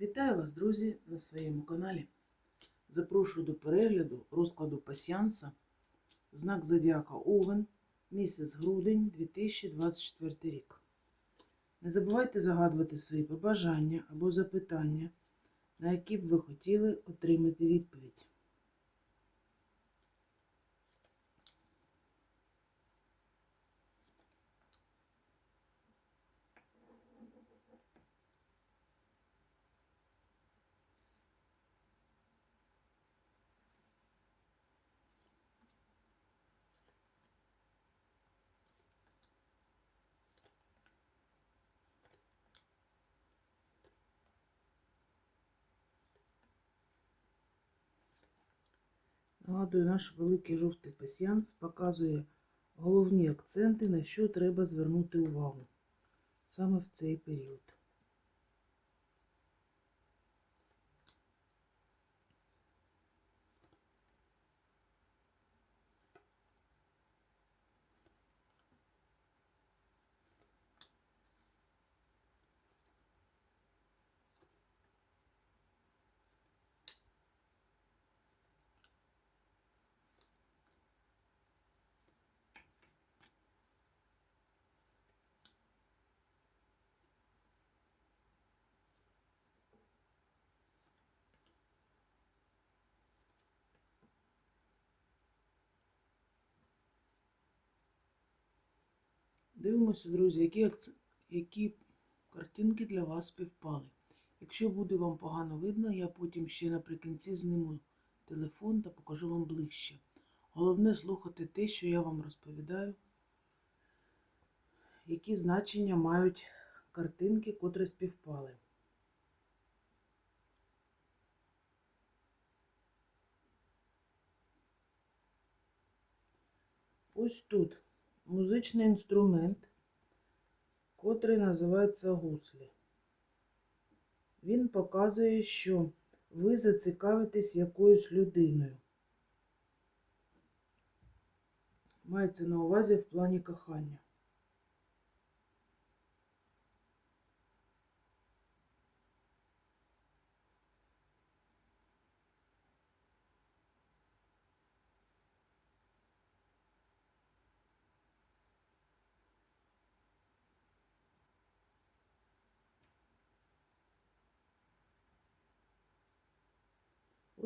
Вітаю вас, друзі, на своєму каналі. Запрошую до перегляду розкладу пасіанса, знак Зодіака Овен, місяць грудень 2024 рік. Не забувайте загадувати свої побажання або запитання, на які б ви хотіли отримати відповідь. Нагадую, наш великий жовтий пасіанс показує головні акценти, на що треба звернути увагу саме в цей період. Дивимося, друзі, які, які картинки для вас співпали. Якщо буде вам погано видно, я потім ще наприкінці зниму телефон та покажу вам ближче. Головне слухати те, що я вам розповідаю, які значення мають картинки, котрі співпали. Ось тут музичний інструмент, котрий називається гуслі. Він показує, що ви зацікавитесь якоюсь людиною. Мається на увазі в плані кохання.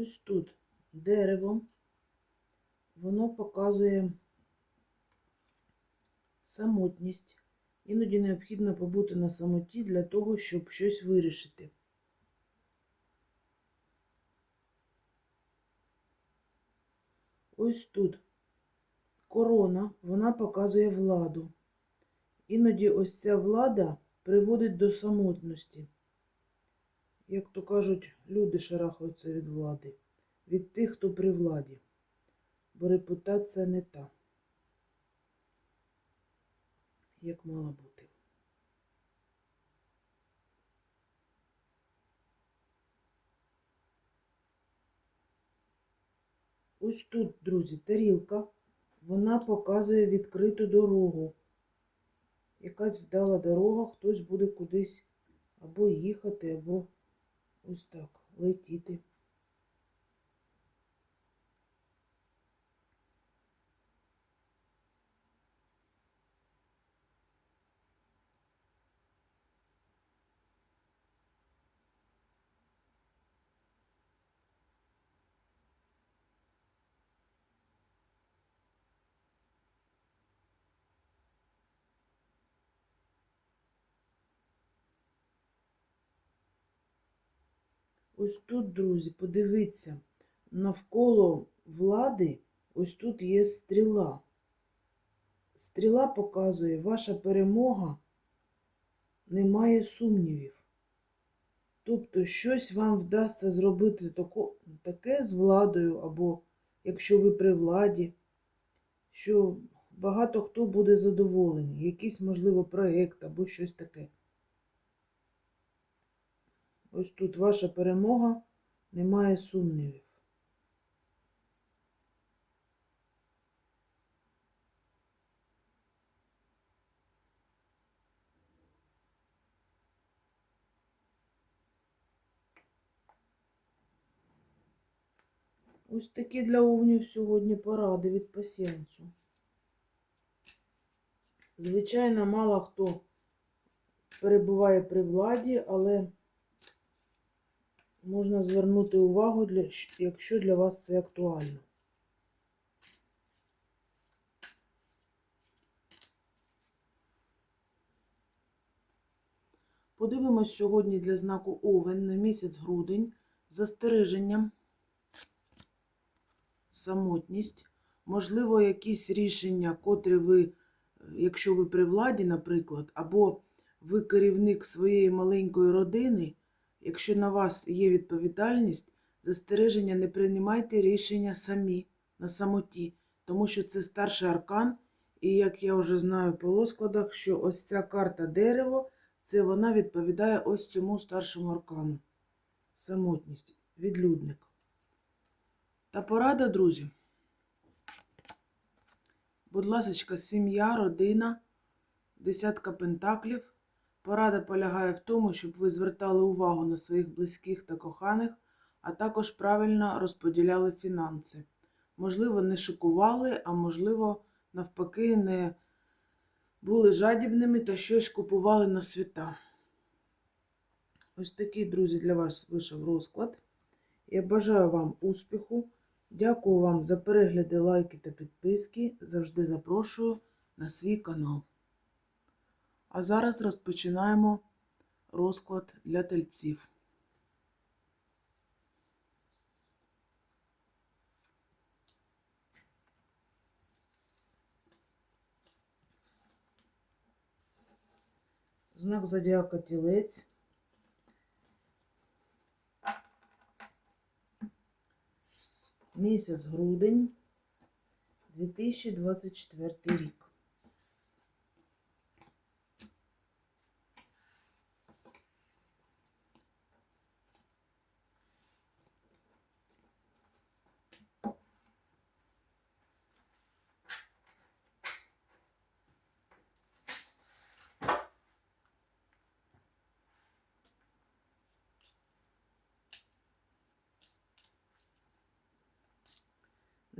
Ось тут дерево, воно показує самотність. Іноді необхідно побути на самоті для того, щоб щось вирішити. Ось тут корона, вона показує владу. Іноді ось ця влада приводить до самотності як то кажуть, люди шарахаються від влади, від тих, хто при владі, бо репутація не та, як мала бути. Ось тут, друзі, тарілка, вона показує відкриту дорогу. Якась вдала дорога, хтось буде кудись або їхати, або ось так летіти. Ось тут, друзі, подивіться, навколо влади ось тут є стріла. Стріла показує, ваша перемога немає сумнівів. Тобто щось вам вдасться зробити таке з владою, або якщо ви при владі, що багато хто буде задоволений, якийсь, можливо, проєкт або щось таке. Ось тут ваша перемога, немає сумнівів. Ось такі для овнів сьогодні поради від пасіянцю. Звичайно, мало хто перебуває при владі, але можна звернути увагу, якщо для вас це актуально. Подивимось сьогодні для знаку Овен на місяць грудень. Застереженням, самотність, можливо, якісь рішення, котрі ви, якщо ви при владі, наприклад, або ви керівник своєї маленької родини, якщо на вас є відповідальність, застереження не приймайте рішення самі на самоті, тому що це старший аркан, і як я вже знаю по розкладах, що ось ця карта дерево. Це вона відповідає ось цьому старшому аркану. Самотність, відлюдник. Та порада, друзі. Будь ласка, сім'я, родина, десятка пентаклів. Порада полягає в тому, щоб ви звертали увагу на своїх близьких та коханих, а також правильно розподіляли фінанси. Можливо, не шокували, а можливо, навпаки, не були жадібними та щось купували на свята. Ось такий, друзі, для вас вийшов розклад. Я бажаю вам успіху. Дякую вам за перегляди, лайки та підписки. Завжди запрошую на свій канал. А зараз розпочинаємо розклад для тельців. Знак зодіака тілець. Місяць грудень 2024 рік.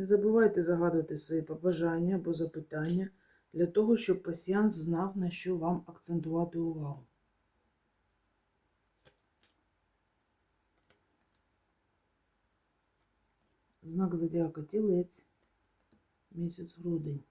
Не забувайте загадувати свої побажання або запитання для того, щоб пасіянс знав, на що вам акцентувати увагу. Знак зодіака тілець, місяць грудень.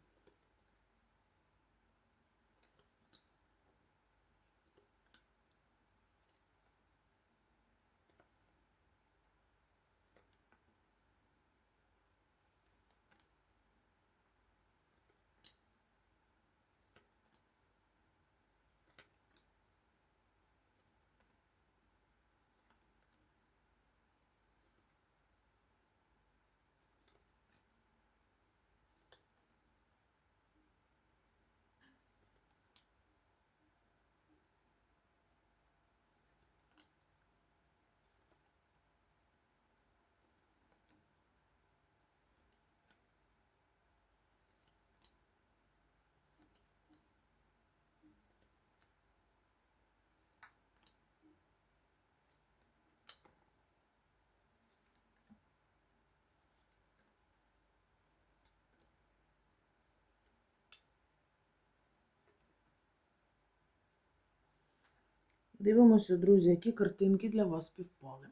Дивимося, друзі, які картинки для вас співпали.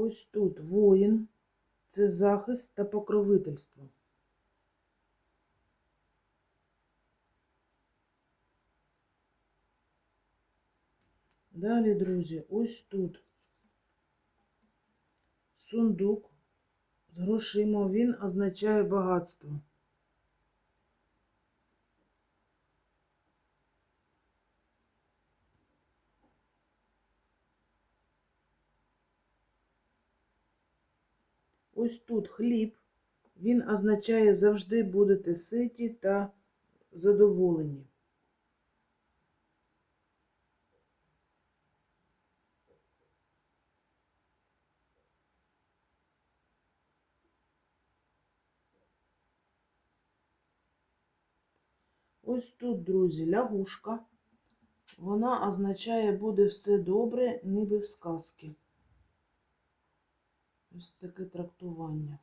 Ось тут воїн це захист та покровительство. Далі, друзі, ось тут сундук з грошима, він означає багатство. Ось тут хліб, він означає завжди будете ситі та задоволені. Ось тут, друзі, лягушка. Вона означає буде все добре, ніби в сказки. Ось таке трактування.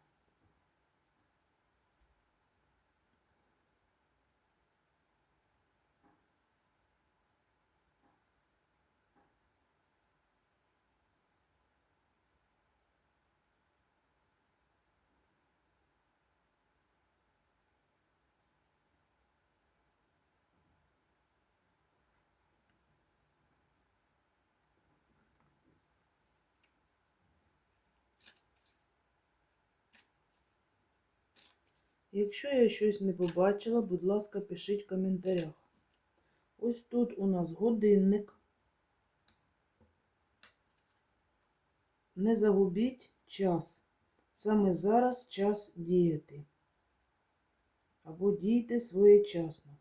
Якщо я щось не побачила, будь ласка, пишіть в коментарях. Ось тут у нас годинник. Не загубіть час. Саме зараз час діяти. Або дійте своєчасно.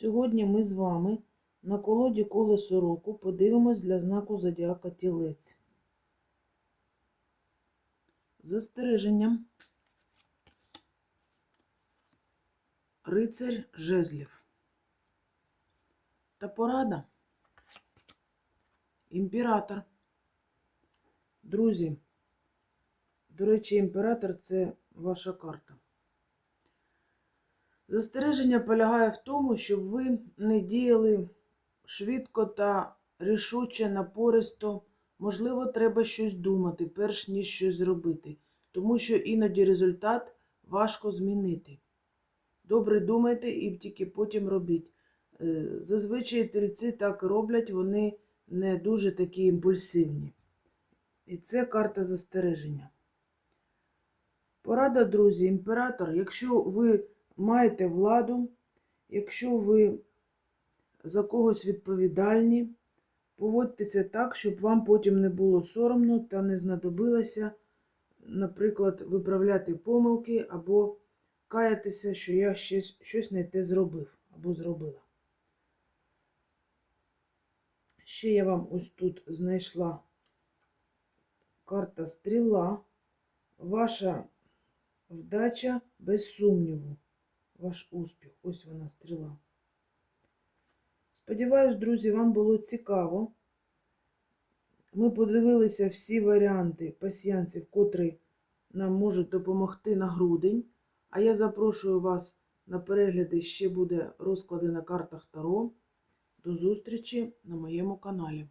Сьогодні ми з вами на колоді колесо року подивимось для знаку зодіака тілець. Застереженням. Рицарь жезлів. Та порада. Імператор. Друзі, до речі, імператор це ваша карта. Застереження полягає в тому, щоб ви не діяли швидко та рішуче, напористо. Можливо, треба щось думати, перш ніж щось зробити, тому що іноді результат важко змінити. Добре думайте і тільки потім робіть. Е, Зазвичай тельці так роблять, вони не дуже такі імпульсивні. І це карта застереження. Порада, друзі, імператор, якщо ви маєте владу, якщо ви за когось відповідальні, поводьтеся так, щоб вам потім не було соромно та не знадобилося, наприклад, виправляти помилки або каятися, що я щось, щось не те зробив або зробила. Ще я вам ось тут знайшла карта стріла. Ваша вдача без сумніву ваш успіх. Ось вона стріла. Сподіваюсь, друзі, вам було цікаво. Ми подивилися всі варіанти пасіянців, котрі нам можуть допомогти на грудень. А я запрошую вас на перегляди, ще буде розклади на картах Таро. До зустрічі на моєму каналі.